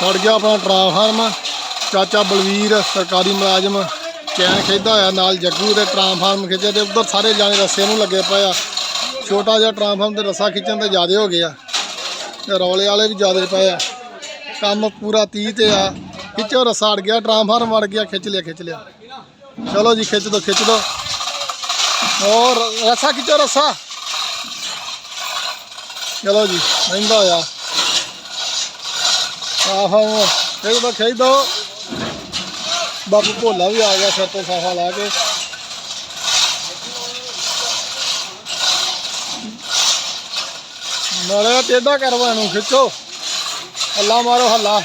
ਸੜ ਗਿਆ ਆਪਣਾ ਟਰਾਂਸਫਾਰਮ ਚਾਚਾ ਬਲਵੀਰ, ਸਰਕਾਰੀ ਮੁਲਾਜ਼ਮ, ਚੈਨ ਖਿੱਚਦਾ ਹੋਇਆ ਨਾਲ ਜੱਗੂ ਦੇ ਟਰਾਂਸਫਾਰਮ ਖਿੱਚੇ ਤੇ ਉਧਰ ਸਾਰੇ ਜਾਣੇ ਰੱਸੇ ਨੂੰ ਲੱਗੇ ਪਏ ਆ। ਛੋਟਾ ਜਿਹਾ ਟਰਾਂਸਫਾਰਮ ਤੇ ਰੱਸਾ ਖਿੱਚਣ ਤੇ ਜ਼ਿਆਦੇ ਹੋ ਗਿਆ ਤੇ ਰੌਲੇ ਵਾਲੇ ਵੀ ਜ਼ਿਆਦੇ ਪਏ ਆ। ਕੰਮ ਪੂਰਾ 30 ਤੇ ਆ। ਖਿੱਚੋ ਰੱਸਾ, ਅੜ ਗਿਆ ਟਰਾਂਸਫਾਰਮ ਵੜ ਗਿਆ, ਖਿੱਚ ਲਿਆ ਖਿੱਚ ਲਿਆ। ਚਲੋ ਜੀ, ਖਿੱਚ ਦੋ ਖਿੱਚ ਦੋ। ਹੋਰ, ਰੱਸਾ ਖਿੱਚੋ, ਰੱਸਾ। ਚਲੋ ਜੀ ਮਹਿੰਗਾ ਹੋਇਆ। ਆਹੋ ਖਿੱਚ ਦੋ ਖਿੱਚ ਦੋ। ਬਾਪੂ ਭੋਲਾ ਵੀ ਆ ਗਿਆ ਸਿਰ ਤੋਂ ਸਾਫਾ ਲਾ ਕੇ। ਨਾਲੇ ਟੇਡਾ ਕਰਵਾ ਨੂੰ ਖਿੱਚੋ। ਹੱਲਾ ਮਾਰੋ, ਹੱਲਾ।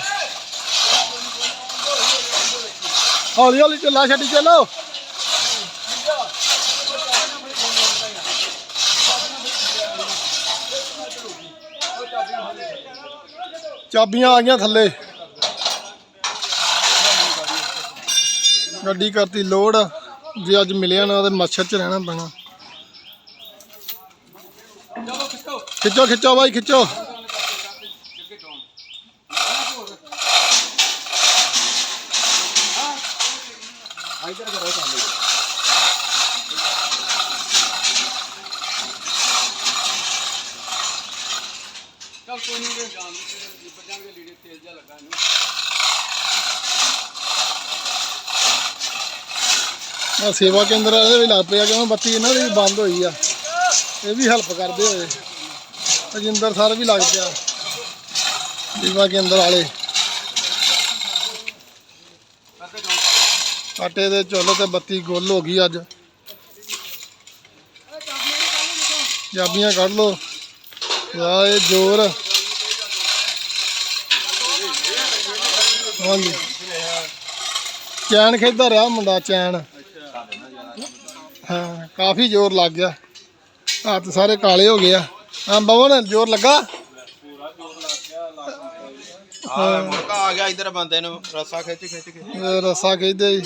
ਹੌਲੀ ਹੌਲੀ ਚੱਲਾ, ਛੱਡੀ ਚੱਲੋ। ਚਾਬੀਆਂ ਆ ਗਈਆਂ ਥੱਲੇ। ਗੱਡੀ ਕਰਤੀ ਲੋਡ। ਜੇ ਅੱਜ ਮਿਲਿਆ ਨਾ ਤੇ ਮੱਛਰ ਚ ਰਹਿਣਾ ਪੈਣਾ। ਖਿੱਚੋ ਖਿੱਚੋ ਬਾਈ, ਖਿੱਚੋ। ਚੱਲ ਕੋਈ ਨਹੀਂ ਜਾਣ ਦੇ ਬੱਜਾਂ ਦੇ ਲੀੜੇ ਤੇਲ ਜਿਹਾ ਲੱਗਾ ਇਹਨੂੰ ਆ ਸੇਵਾ ਕੇਂਦਰ ਵਾਲੇ ਵੀ ਲੱਗ ਪਿਆ ਕਿਉਂ ਬੱਤੀ ਇਹਨਾਂ ਦੀ ਵੀ ਬੰਦ ਹੋਈ ਆ। ਇਹ ਵੀ ਹੈਲਪ ਕਰਦੇ ਹੋਏ। ਅਜਿੰਦਰ ਸਰ ਵੀ ਲੱਗ ਪਿਆ। ਸੇਵਾ ਕੇਂਦਰ ਵਾਲੇ। ਆਟੇ ਦੇ ਚੁੱਲ੍ਹ ਤੇ ਬੱਤੀ ਗੁੱਲ ਹੋ ਗਈ ਅੱਜ। ਚਾਬੀਆਂ ਕੱਢ ਲੋ ਵਾਹ ਇਹ ਜ਼ੋਰ। ਹਾਂਜੀ। ਚੈਨ ਖੇਡਦਾ ਰਿਹਾ ਮੁੰਡਾ ਚੈਨ। ਹਾਂ ਕਾਫੀ ਜ਼ੋਰ ਲੱਗ ਗਿਆ। ਹੱਥ ਸਾਰੇ ਕਾਲੇ ਹੋ ਗਏ ਆ। ਹਾਂ ਬਵਨ ਜ਼ੋਰ ਲੱਗਾ? ਆ ਮੁੜਕਾ ਆ ਗਿਆ ਇਧਰ ਬੰਦੇ ਨੂੰ ਰੱਸਾ ਖਿੱਚ ਖਿੱਚ ਕੇ ਰੱਸਾ ਖਿੱਚਦੇ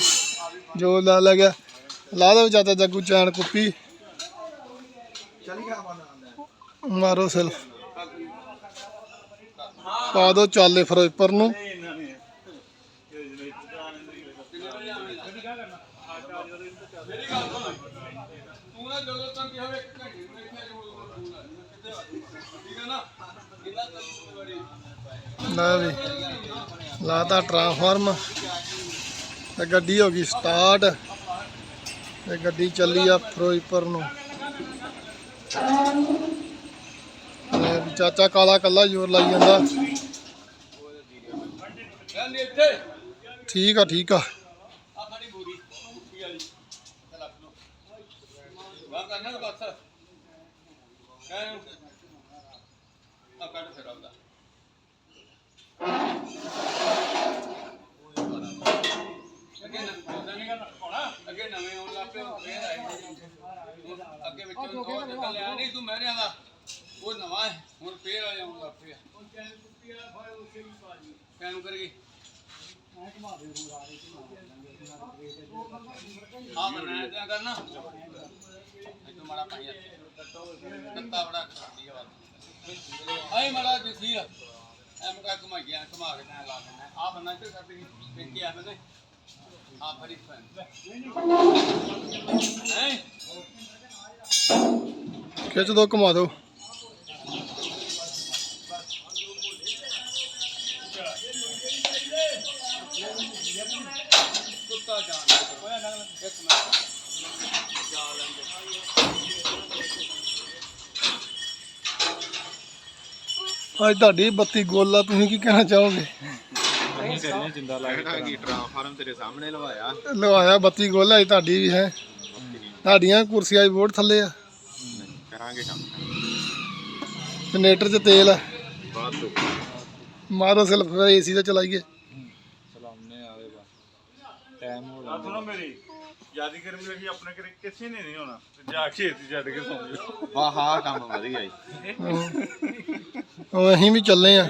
ਜ਼ੋਰ ਲਾ ਲੱਗਿਆ ਲਾ ਦੋ ਚਾਚਾ ਜੱਗੂ ਚੈਨ ਕੁੱਪੀ। ਮਾਰੋ ਸਿਲ ਪਾ ਦੋ ਚਾਲੇ ਫਿਰੋਜ਼ਪੁਰ ਨੂੰ। ਤੂੰ ਨਾ ਜਦੋਂ ਤੱਕ ਹੋਵੇ ਇੱਕ ਘੰਟੇ ਨੂੰ ਇੱਥੇ ਜੋ ਫੋਨ ਆ ਕਿੱਥੇ ਆ ਠੀਕ ਹੈ ਨਾ ਇਹਨਾਂ ਤੱਕ ਬੜੀ ਲੈ ਵੀ ਲਾਤਾ ਟਰਾਂਸਫਾਰਮ ਤੇ ਗੱਡੀ ਹੋ ਗਈ ਸਟਾਰਟ ਤੇ ਗੱਡੀ ਚੱਲੀ ਆ ਫਿਰੋਜ਼ਪੁਰ ਨੂੰ। ਚਾਚਾ ਕਾਲਾ ਕੱਲਾ ਜ਼ੋਰ ਲਾਈ ਜਾਂਦਾ। ਠੀਕ ਆ ਠੀਕ ਆ ਫੜੀ ਬੋਰੀ ਕੁੱਤੀ ਵਾਲੀ ਚੱਲ ਰੱਖ ਲੋ ਬਾਹਰ ਕਰਨਾ ਨਾ ਬਸ ਕਹਿ ਆ ਕੱਢ ਫਿਰ ਆਉਂਦਾ ਅੱਗੇ ਨਵੀਂ ਗੱਲ ਹੋਣਾ ਅੱਗੇ ਨਵੇਂ ਆਉਣ ਲੱਗ ਪਏ ਹੁਣ ਫੇਰ ਆਏ ਨੇ। ਅੱਗੇ ਵਿੱਚੋਂ ਦੋ ਨਿਕਲ ਲਿਆ ਨਹੀਂ ਤੂੰ ਮਹਿਰਿਆਂ ਦਾ ਉਹ ਨਵਾਂ ਹੈ ਹੁਣ ਫੇਰ ਆ ਆਉਣ ਲੱਗ ਪਿਆ ਕਹਿਣ ਕਰੀਏ ਆ ਬਣਾਇਆ ਇਦਾਂ ਕਰਨਾ ਇੱਕ ਮਾੜਾ ਪਾਣੀ ਕੱਤਾ ਬੜਾ ਖਾਦੀ ਆ ਆਈ ਮਾੜਾ ਜਿਸੀ ਆ ਐ ਮੜਾ ਘੁਮਾ ਗਿਆ ਘੁਮਾ ਕੇ ਤਾਂ ਲਾ ਦੇਣਾ ਆ ਬੰਨਾ ਤੇ ਕਰਦੀ ਪੇਕੀ ਆ ਬਨੇ ਆ ਫੜੀ ਫੈਨ ਹੈ? ਖਿੱਚ ਦੋ ਘੁਮਾ ਦੋ। ਕੁੱਤਾ ਜਾਣ ਹੋਇਆ ਨਾ ਇੱਕ ਮਿੰਟ। ਅੱਜ ਤੁਹਾਡੀ ਬੱਤੀ ਗੋਲ ਆ ਤੁਸੀਂ ਕੀ ਕਹਿਣਾ ਚਾਹੋਗੇ? ਲੱਗਦਾ ਕਿ ਟ੍ਰਾਂਸਫਾਰਮ ਤੇਰੇ ਸਾਹਮਣੇ ਲਵਾਇਆ। ਲਵਾਇਆ ਬੱਤੀ ਗੋਲ ਆ ਤੁਹਾਡੀ ਵੀ ਹੈ। ਤੁਹਾਡੀਆਂ ਕੁਰਸੀਆਂ ਵੀ ਬੋਰਡ ਥੱਲੇ ਆ। ਕਰਾਂਗੇ ਕੰਮ। ਜਨਰੇਟਰ 'ਚ ਤੇਲ ਆ। ਬਾਅਦ ਤੋਂ। ਮਾਰੋ ਸਿਲਫ ਏਸੀ ਤੇ ਚਲਾਈਏ। ਚਲਾਉਣੇ ਆਵੇ ਬਸ। ਟਾਈਮ ਹੋ ਜਾਂਦਾ। ਸੁਣੋ ਮੇਰੀ ਯਾਦੀ ਕਰਨ ਵੀ ਅਸੀਂ ਆਪਣੇ ਘਰੇ ਕਿਸੇ ਨੇ ਨਹੀਂ ਹੋਣਾ। ਜਾ ਕੇ ਇੱਥੇ ਛੱਡ ਕੇ ਸੌਂ ਜਾਓ ਵਾਹ ਹਾਂ ਕੰਮ ਵਧੀਆ ਜੀ। ਉਹ ਅਸੀਂ ਵੀ ਚੱਲੇ ਆ।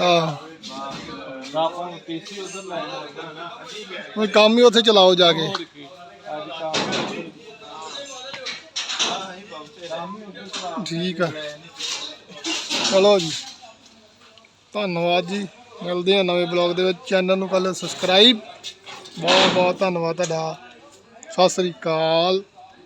ਆਹ ਆਪਾਂ ਪੀਸੀ ਉਧਰ ਲੈ ਜਾਣਾ ਕੰਮ ਹੀ ਉੱਥੇ ਚਲਾਓ ਜਾ ਕੇ। ਠੀਕ ਆ। ਚਲੋ ਜੀ। ਧੰਨਵਾਦ ਜੀ। ਮਿਲਦੇ ਹਾਂ ਨਵੇਂ ਬਲੌਗ ਦੇ ਵਿੱਚ। ਚੈਨਲ ਨੂੰ ਕਰ ਸਬਸਕ੍ਰਾਈਬ ਬਹੁਤ ਬਹੁਤ ਧੰਨਵਾਦ ਤੁਹਾਡਾ। ਸਤਿ ਸ੍ਰੀ ਅਕਾਲ।